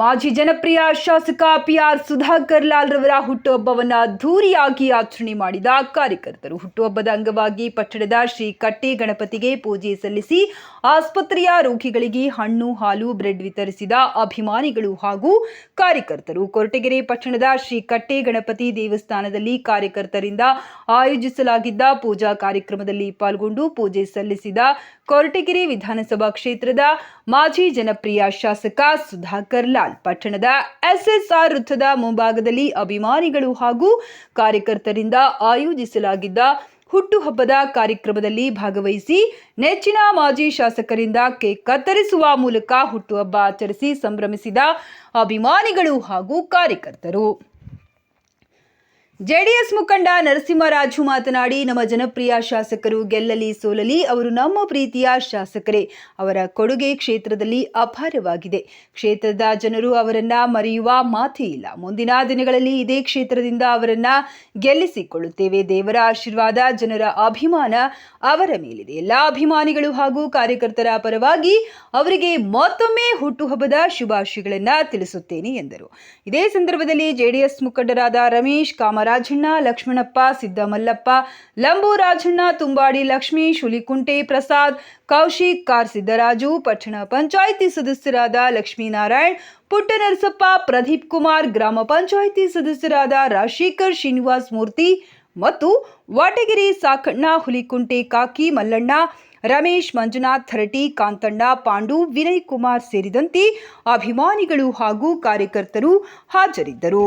ಮಾಜಿ ಜನಪ್ರಿಯ ಶಾಸಕ ಪಿ ಆರ್ ಸುಧಾಕರ್ ಲಾಲ್ ರವರ ಹುಟ್ಟುಹಬ್ಬವನ್ನು ಅದ್ಧೂರಿಯಾಗಿ ಆಚರಣೆ ಮಾಡಿದ ಕಾರ್ಯಕರ್ತರು. ಹುಟ್ಟುಹಬ್ಬದ ಅಂಗವಾಗಿ ಪಟ್ಟಣದ ಶ್ರೀ ಕಟ್ಟಿ ಗಣಪತಿಗೆ ಪೂಜೆ ಸಲ್ಲಿಸಿ ಆಸ್ಪತ್ರೆಯ ರೋಗಿಗಳಿಗೆ ಹಣ್ಣು, ಹಾಲು, ಬ್ರೆಡ್ ವಿತರಿಸಿದ ಅಭಿಮಾನಿಗಳು ಹಾಗೂ ಕಾರ್ಯಕರ್ತರು. ಕೊರಟಗೆರೆ ಪಟ್ಟಣದ ಶ್ರೀ ಕಟ್ಟೆ ಗಣಪತಿ ದೇವಸ್ಥಾನದಲ್ಲಿ ಕಾರ್ಯಕರ್ತರಿಂದ ಆಯೋಜಿಸಲಾಗಿದ್ದ ಪೂಜಾ ಕಾರ್ಯಕ್ರಮದಲ್ಲಿ ಪಾಲ್ಗೊಂಡು ಪೂಜೆ ಸಲ್ಲಿಸಿದ ಕೊರಟಗೆರೆ ವಿಧಾನಸಭಾ ಕ್ಷೇತ್ರದ ಮಾಜಿ ಜನಪ್ರಿಯ ಶಾಸಕ ಸುಧಾಕರ್ ಲಾಲ್. ಪಟ್ಟಣದ ಎಸ್ಎಸ್ಆರ್ ವೃತ್ತದ ಮುಂಭಾಗದಲ್ಲಿ ಅಭಿಮಾನಿಗಳು ಹಾಗೂ ಕಾರ್ಯಕರ್ತರಿಂದ ಆಯೋಜಿಸಲಾಗಿದ್ದ ಹುಟ್ಟುಹಬ್ಬದ ಕಾರ್ಯಕ್ರಮದಲ್ಲಿ ಭಾಗವಹಿಸಿ ನೆಚ್ಚಿನ ಮಾಜಿ ಶಾಸಕರಿಂದ ಕೇಕ್ ಕತ್ತರಿಸುವ ಮೂಲಕ ಹುಟ್ಟುಹಬ್ಬ ಆಚರಿಸಿ ಸಂಭ್ರಮಿಸಿದ ಅಭಿಮಾನಿಗಳು ಹಾಗೂ ಕಾರ್ಯಕರ್ತರು. ಜೆಡಿಎಸ್ ಮುಖಂಡ ನರಸಿಂಹರಾಜು ಮಾತನಾಡಿ, ನಮ್ಮ ಜನಪ್ರಿಯ ಶಾಸಕರು ಗೆಲ್ಲಲಿ ಸೋಲಲಿ, ಅವರು ನಮ್ಮ ಪ್ರೀತಿಯ ಶಾಸಕರೇ. ಅವರ ಕೊಡುಗೆ ಕ್ಷೇತ್ರದಲ್ಲಿ ಅಪಾರವಾಗಿದೆ. ಕ್ಷೇತ್ರದ ಜನರು ಅವರನ್ನ ಮರೆಯುವ ಮಾತೇ ಇಲ್ಲ. ಮುಂದಿನ ದಿನಗಳಲ್ಲಿ ಇದೇ ಕ್ಷೇತ್ರದಿಂದ ಅವರನ್ನ ಗೆಲ್ಲಿಸಿಕೊಳ್ಳುತ್ತೇವೆ. ದೇವರ ಆಶೀರ್ವಾದ, ಜನರ ಅಭಿಮಾನ ಅವರ ಮೇಲಿದೆ. ಎಲ್ಲ ಅಭಿಮಾನಿಗಳು ಹಾಗೂ ಕಾರ್ಯಕರ್ತರ ಪರವಾಗಿ ಅವರಿಗೆ ಮತ್ತೊಮ್ಮೆ ಹುಟ್ಟುಹಬ್ಬದ ಶುಭಾಶಯಗಳನ್ನ ತಿಳಿಸುತ್ತೇನೆ ಎಂದರು. ಇದೇ ಸಂದರ್ಭದಲ್ಲಿ ಜೆಡಿಎಸ್ ಮುಖಂಡರಾದ ರಮೇಶ್ ಕಾಮರಾಜಣ್ಣ ಲಕ್ಷ್ಮಣಪ್ಪ, ಸಿದ್ದಮಲ್ಲಪ್ಪ, ಲಂಬು ರಾಜಣ್ಣ, ತುಂಬಾಡಿ ಲಕ್ಷ್ಮಿ ಹುಲಿಕುಂಟೆ ಪ್ರಸಾದ್, ಕೌಶಿಕ್, ಕಾರ್ ಸಿದ್ದರಾಜು, ಪಟ್ಟಣ ಪಂಚಾಯಿತಿ ಸದಸ್ಯರಾದ ಲಕ್ಷ್ಮೀನಾರಾಯಣ್, ಪುಟ್ಟನರಸಪ್ಪ, ಪ್ರದೀಪ್ ಕುಮಾರ್, ಗ್ರಾಮ ಪಂಚಾಯಿತಿ ಸದಸ್ಯರಾದ ರಾಜಶೇಖರ್ ಶ್ರೀನಿವಾಸ್ ಮೂರ್ತಿ ಮತ್ತು ವಾಟಗಿರಿ ಸಾಕಣ್ಣ, ಹುಲಿಕುಂಟೆ ಕಾಕಿ ಮಲ್ಲಣ್ಣ, ರಮೇಶ್ ಮಂಜುನಾಥ್ ಥರಟಿ ಕಾಂತಣ್ಣ, ಪಾಂಡು, ವಿನಯ್ ಕುಮಾರ್ ಸೇರಿದಂತೆ ಅಭಿಮಾನಿಗಳು ಹಾಗೂ ಕಾರ್ಯಕರ್ತರು ಹಾಜರಿದ್ದರು.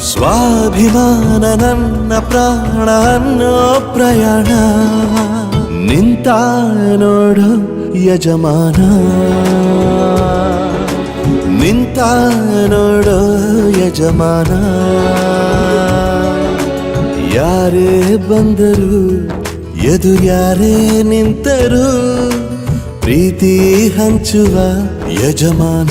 ಸ್ವಾಭಿಮಾನ ನನ್ನ ಪ್ರಾಣ ಅನ್ನೋ ಪ್ರಯಾಣ. ನಿಂತ ನೋಡು ಯಜಮಾನ. ನಿಂತ ನೋಡೋ ಯಜಮಾನ. ಯಾರೇ ಬಂದರು, ಎದು ಯಾರೇ ನಿಂತರು, ಪ್ರೀತಿ ಹಂಚುವ ಯಜಮಾನ.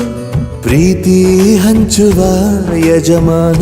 ಪ್ರೀತಿ ಹಂಚುವ ಯಜಮಾನ.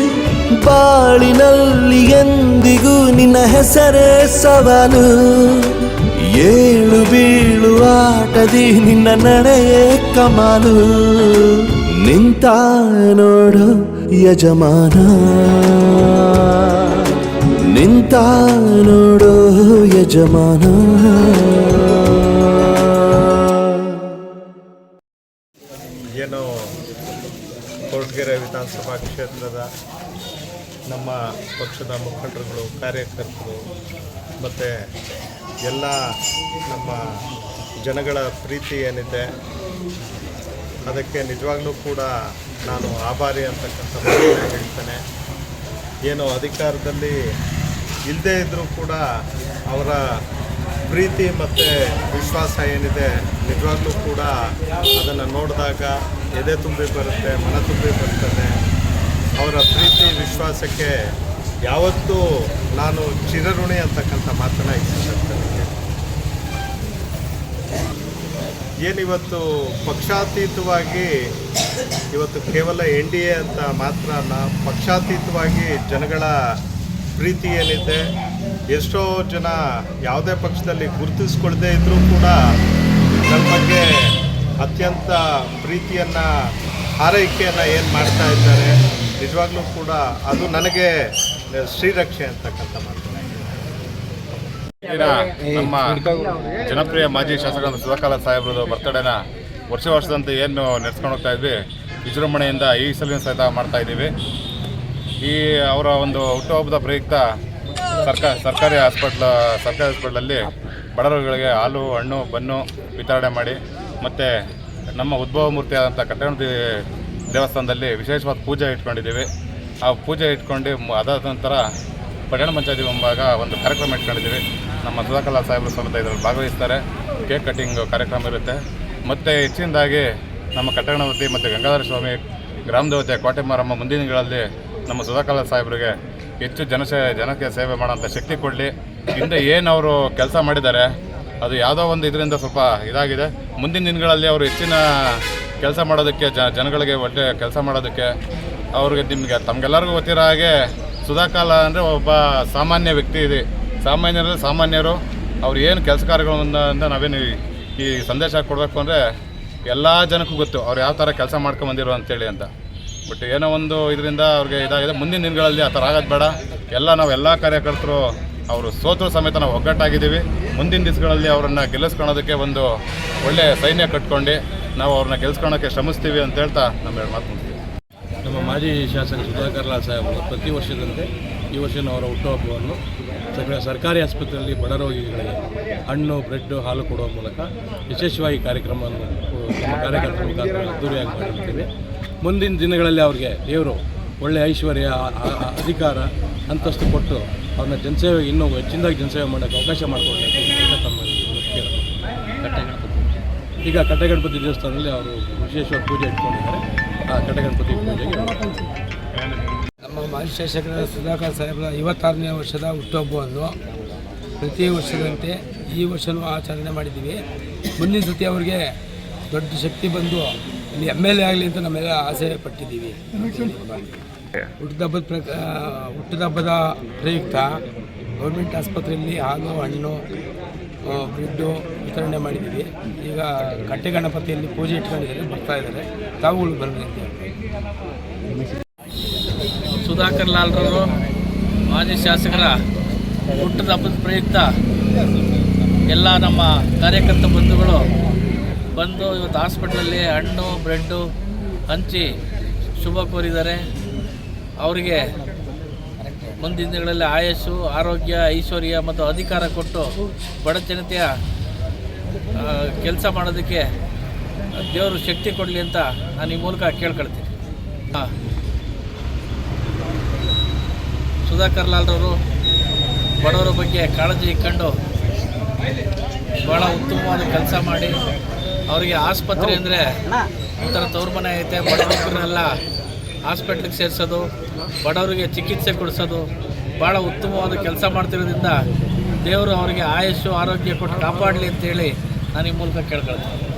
ಬಾಳಿನಲ್ಲಿ ಎಂದಿಗೂ ನಿನ್ನ ಹೆಸರೇ ಸವಾಲು. ಏಳು ಬೀಳು ಆಟದಿ ನಿನ್ನ ನಡೆಯೇ ಕಮಾಲು. ನಿಂತ ನೋಡು ಯಜಮಾನ. ನಿಂತ ನೋಡು ಯಜಮಾನ. ಏನು ಕೊರಟಗೆರೆ ವಿಧಾನಸಭಾ ಕ್ಷೇತ್ರದ ನಮ್ಮ ಪಕ್ಷದ ಮುಖಂಡರುಗಳು, ಕಾರ್ಯಕರ್ತರು, ಮತ್ತು ಎಲ್ಲ ನಮ್ಮ ಜನಗಳ ಪ್ರೀತಿ ಏನಿದೆ, ಅದಕ್ಕೆ ನಿಜವಾಗ್ಲೂ ಕೂಡ ನಾನು ಆಭಾರಿ ಅಂತಕ್ಕಂಥ ಮಾತನ್ನು ಹೇಳ್ತೇನೆ. ಏನು ಅಧಿಕಾರದಲ್ಲಿ ಇಲ್ಲದೇ ಇದ್ದರೂ ಕೂಡ ಅವರ ಪ್ರೀತಿ ಮತ್ತು ವಿಶ್ವಾಸ ಏನಿದೆ, ನಿಜವಾಗ್ಲೂ ಕೂಡ ಅದನ್ನು ನೋಡಿದಾಗ ಎದೆ ತುಂಬಿ ಬರುತ್ತೆ, ಮನ ತುಂಬಿ ಬರ್ತದೆ. ಅವರ ವಿಶ್ವಾಸಕ್ಕೆ ಯಾವತ್ತೂ ನಾನು ಚಿರಋಣಿ ಅಂತಕ್ಕಂಥ ಮಾತನ್ನು ಇಷ್ಟಪಡ್ತೇನೆ ಏನಿವತ್ತು ಪಕ್ಷಾತೀತವಾಗಿ ಇವತ್ತು ಕೇವಲ ಎನ್ ಡಿ ಎ ಅಂತ ಮಾತ್ರ ಅಲ್ಲ, ಪಕ್ಷಾತೀತವಾಗಿ ಜನಗಳ ಪ್ರೀತಿ ಏನಿದೆ ಎಷ್ಟೋ ಜನ ಯಾವುದೇ ಪಕ್ಷದಲ್ಲಿ ಗುರುತಿಸ್ಕೊಳ್ದೇ ಇದ್ದರೂ ಕೂಡ ನನ್ನ ಬಗ್ಗೆ ಅತ್ಯಂತ ಪ್ರೀತಿಯನ್ನು ಆರೈಕೆಯನ್ನು ಏನು ಮಾಡ್ತಾ ಇದ್ದಾರೆ ನಿಜವಾಗ್ಲೂ ಕೂಡ ಅದು ನನಗೆ ಶ್ರೀರಕ್ಷೆ ಅಂತಕ್ಕಂಥ ಮಾತು. ನಮ್ಮ ಜನಪ್ರಿಯ ಮಾಜಿ ಶಾಸಕ ಸುಧಾಕಾಲ ಸಾಹೇಬ್ರದ್ದು ಬರ್ತಡೇನ ವರ್ಷ ವರ್ಷದಂತೆ ಏನು ನಡೆಸ್ಕೊಂಡು ಹೋಗ್ತಾ ಇದ್ವಿ, ವಿಜೃಂಭಣೆಯಿಂದ ಈ ಸಲ ಸಹಿತ ಮಾಡ್ತಾ ಇದ್ದೀವಿ. ಈ ಅವರ ಒಂದು ಹುಟ್ಟುಹಬ್ಬದ ಪ್ರಯುಕ್ತ ಸರ್ಕಾರ ಸರ್ಕಾರಿ ಹಾಸ್ಪಿಟ್ಲ್, ಸರ್ಕಾರಿ ಹಾಸ್ಪಿಟ್ಲಲ್ಲಿ ಬಡವರುಗಳಿಗೆ ಹಾಲು, ಹಣ್ಣು, ಬನ್ನು ವಿತರಣೆ ಮಾಡಿ, ಮತ್ತು ನಮ್ಮ ಉದ್ಭವ ಮೂರ್ತಿ ಆದಂಥ ದೇವಸ್ಥಾನದಲ್ಲಿ ವಿಶೇಷವಾದ ಪೂಜೆ ಇಟ್ಕೊಂಡಿದ್ದೀವಿ. ಆ ಪೂಜೆ ಇಟ್ಕೊಂಡು ಅದಾದ ನಂತರ ಪಟ್ಟಣ ಪಂಚಾಯತಿ ಮುಂಭಾಗ ಒಂದು ಕಾರ್ಯಕ್ರಮ ಇಟ್ಕೊಂಡಿದ್ದೀವಿ. ನಮ್ಮ ಸುಧಾಕಲಾ ಸಾಹೇಬರು ಸಮೇತ ಇದರಲ್ಲಿ ಭಾಗವಹಿಸ್ತಾರೆ. ಕೇಕ್ ಕಟ್ಟಿಂಗ್ ಕಾರ್ಯಕ್ರಮ ಇರುತ್ತೆ. ಮತ್ತು ಹೆಚ್ಚಿನದಾಗಿ ನಮ್ಮ ಕಟ್ಟಣವತಿ ಮತ್ತು ಗಂಗಾಧರ ಸ್ವಾಮಿ, ಗ್ರಾಮ ದೇವತೆ ಕೋಟೆ ಮುಂದಿನ ದಿನಗಳಲ್ಲಿ ನಮ್ಮ ಸುಧಾಕಲಾ ಸಾಹೇಬರಿಗೆ ಹೆಚ್ಚು ಜನಸೇ ಜನಕ್ಕೆ ಸೇವೆ ಮಾಡೋಂಥ ಶಕ್ತಿ ಕೊಡಲಿ. ಹಿಂದೆ ಏನು ಅವರು ಕೆಲಸ ಮಾಡಿದ್ದಾರೆ, ಅದು ಯಾವುದೋ ಒಂದು ಇದರಿಂದ ಸ್ವಲ್ಪ ಇದಾಗಿದೆ. ಮುಂದಿನ ದಿನಗಳಲ್ಲಿ ಅವರು ಹೆಚ್ಚಿನ ಕೆಲಸ ಮಾಡೋದಕ್ಕೆ ಜ ಜನಗಳಿಗೆ ಒಳ್ಳೆ ಕೆಲಸ ಮಾಡೋದಕ್ಕೆ ಅವ್ರಿಗೆ ನಿಮಗೆ ತಮಗೆಲ್ಲರಿಗೂ ಗೊತ್ತಿರೋ ಹಾಗೆ ಸುಧಾಕಾಲ ಅಂದರೆ ಒಬ್ಬ ಸಾಮಾನ್ಯ ವ್ಯಕ್ತಿ ಇದೆ. ಸಾಮಾನ್ಯರಲ್ಲಿ ಸಾಮಾನ್ಯರು, ಅವ್ರು ಏನು ಕೆಲಸ ಅಂತ ನಾವೇನು ಈ- ಈ ಸಂದೇಶ ಕೊಡಬೇಕು ಅಂದರೆ ಎಲ್ಲ ಜನಕ್ಕೂ ಗೊತ್ತು ಅವ್ರು ಯಾವ ಥರ ಕೆಲಸ ಮಾಡ್ಕೊಂಬಂದಿರೋ ಅಂತೇಳಿ ಅಂತ. ಬಟ್ ಏನೋ ಒಂದು ಇದರಿಂದ ಅವ್ರಿಗೆ ಇದಾಗಿದೆ. ಮುಂದಿನ ದಿನಗಳಲ್ಲಿ ಆ ಥರ ಆಗೋದು ಬೇಡ. ಎಲ್ಲ ನಾವು ಎಲ್ಲ ಕಾರ್ಯಕರ್ತರು ಅವರು ಸೋತರು ಸಮೇತ ನಾವು ಒಗ್ಗಟ್ಟಾಗಿದ್ದೀವಿ. ಮುಂದಿನ ದಿವಸಗಳಲ್ಲಿ ಅವರನ್ನು ಗೆಲ್ಲಿಸ್ಕೊಳೋದಕ್ಕೆ ಒಂದು ಒಳ್ಳೆಯ ಸೈನ್ಯ ಕಟ್ಕೊಂಡು ನಾವು ಅವ್ರನ್ನ ಗೆಲ್ಸ್ಕೊಳಕ್ಕೆ ಶ್ರಮಿಸ್ತೀವಿ ಅಂತ ಹೇಳ್ತಾ ನಮ್ಮ ಎರಡು ಮಾತು ಮುಗಿಸ್ತೀವಿ. ನಮ್ಮ ಮಾಜಿ ಶಾಸಕ ಸುಧಾಕರ್ ಲಾಲ್ ಸಾಹೇಬರು ಪ್ರತಿ ವರ್ಷದಂತೆ ಈ ವರ್ಷನೂ ಅವರ ಹುಟ್ಟುಹಬ್ಬವನ್ನು ಸರ್ಕ- ಸರ್ಕಾರಿ ಆಸ್ಪತ್ರೆಯಲ್ಲಿ ಬಡ ರೋಗಿಗಳಿಗೆ ಹಣ್ಣು ಬ್ರೆಡ್ ಹಾಲು ಕೊಡುವ ಮೂಲಕ ವಿಶೇಷವಾಗಿ ಕಾರ್ಯಕ್ರಮವನ್ನು ನಮ್ಮ ಕಾರ್ಯಕರ್ತರ ಮುಖಾಂತರ ಅದ್ದೂರಿಯಾಗಿ ಮಾಡಿರ್ತೀವಿ ಮುಂದಿನ ದಿನಗಳಲ್ಲಿ ಅವ್ರಿಗೆ ದೇವರು ಒಳ್ಳೆಯ ಐಶ್ವರ್ಯ ಅಧಿಕಾರ ಅಂತಸ್ತು ಕೊಟ್ಟು ಅವ್ರನ್ನ ಜನಸೇವೆಗೆ ಇನ್ನೂ ಹೆಚ್ಚಿನದಾಗಿ ಜನಸೇವೆ ಮಾಡೋಕ್ಕೆ ಅವಕಾಶ ಮಾಡಿಕೊಡ್ಬೇಕು ಅಂತ ತಮ್ಮಲ್ಲಿ ಕೇಳ್ತೀನಿ. ಈಗ ಕಟ್ಟಗಣಪತಿ ದೇವಸ್ಥಾನದಲ್ಲಿ ಅವರು ವಿಶೇಷವಾಗಿ ಪೂಜೆ ಇಟ್ಕೊಂಡಿದ್ದಾರೆ. ಆ ಕಟ್ಟಗಣಪತಿ ಪೂಜೆಗೆ ನಮ್ಮ ಮಾಜಿ ಶಾಸಕರ ಸುಧಾಕರ್ ಸಾಹೇಬರ ಐವತ್ತಾರನೇ ವರ್ಷದ ಹುಟ್ಟುಹಬ್ಬವನ್ನು ಪ್ರತಿ ವರ್ಷದಂತೆ ಈ ವರ್ಷವೂ ಆಚರಣೆ ಮಾಡಿದ್ದೀವಿ. ಮುಂದಿನ ಸತಿ ಅವರಿಗೆ ದೊಡ್ಡ ಶಕ್ತಿ ಬಂದು ಇಲ್ಲಿ ಎಂ ಎಲ್ ಎ ಆಗಲಿ ಅಂತ ನಮ್ಮೆಲ್ಲ ಆಸೆ ಪಟ್ಟಿದ್ದೀವಿ. ಹುಟ್ಟಿದಬ್ಬದ ಪ್ರಕ ಹುಟ್ಟಿದಬ್ಬದ ಪ್ರಯುಕ್ತ ಗೌರ್ಮೆಂಟ್ ಆಸ್ಪತ್ರೆಯಲ್ಲಿ ಹಾಲು, ಹಣ್ಣು ಬ್ರೆಡ್ಡು ವಿತರಣೆ ಮಾಡಿದ್ದೀವಿ. ಈಗ ಕಟ್ಟೆ ಗಣಪತಿಯಲ್ಲಿ ಪೂಜೆ ಇಟ್ಕೊಂಡಿದ್ದಾರೆ, ಬರ್ತಾ ಇದ್ದಾರೆ. ತಾವುಗಳು ಬರಲಿ ಅಂತ ಸುಧಾಕರ್ ಲಾಲ್ರವರು ಮಾಜಿ ಶಾಸಕರ ಹುಟ್ಟದ ಹಬ್ಬದ ಪ್ರಯುಕ್ತ ಎಲ್ಲ ನಮ್ಮ ಕಾರ್ಯಕರ್ತ ಬಂಧುಗಳು ಬಂದು ಇವತ್ತು ಹಾಸ್ಪಿಟ್ಲಲ್ಲಿ ಹಣ್ಣು, ಬ್ರೆಡ್ಡು ಹಂಚಿ ಶುಭ ಕೋರಿದ್ದಾರೆ. ಅವರಿಗೆ ಮುಂದಿನ ದಿನಗಳಲ್ಲಿ ಆಯಸ್ಸು ಆರೋಗ್ಯ ಐಶ್ವರ್ಯ ಮತ್ತು ಅಧಿಕಾರ ಕೊಟ್ಟು ಬಡ ಜನತೆಯ ಕೆಲಸ ಮಾಡೋದಕ್ಕೆ ದೇವರು ಶಕ್ತಿ ಕೊಡಲಿ ಅಂತ ನಾನು ಈ ಮೂಲಕ ಕೇಳ್ಕೊಳ್ತೀನಿ. ಸುಧಾಕರ್ ಲಾಲ್ರವರು ಬಡವರ ಬಗ್ಗೆ ಕಾಳಜಿ ಇಟ್ಕೊಂಡು ಭಾಳ ಉತ್ತಮವಾದ ಕೆಲಸ ಮಾಡಿ ಅವರಿಗೆ ಆಸ್ಪತ್ರೆ ಅಂದರೆ ಒಂಥರ ತವ್ರ ಮನೆ ಐತೆ ಬಡವರನ್ನೆಲ್ಲ ಹಾಸ್ಪಿಟ್ಲಿಗೆ ಸೇರಿಸೋದು, ಬಡವರಿಗೆ ಚಿಕಿತ್ಸೆ ಕೊಡಿಸೋದು, ಭಾಳ ಉತ್ತಮವಾದ ಕೆಲಸ ಮಾಡ್ತಿರೋದ್ರಿಂದ ದೇವರು ಅವರಿಗೆ ಆಯಸ್ಸು, ಆರೋಗ್ಯ ಕೊಟ್ಟು ಕಾಪಾಡಲಿ ಅಂತೇಳಿ ನಾನು ಈ ಮೂಲಕ ಕೇಳ್ಕೊಳ್ತೀನಿ.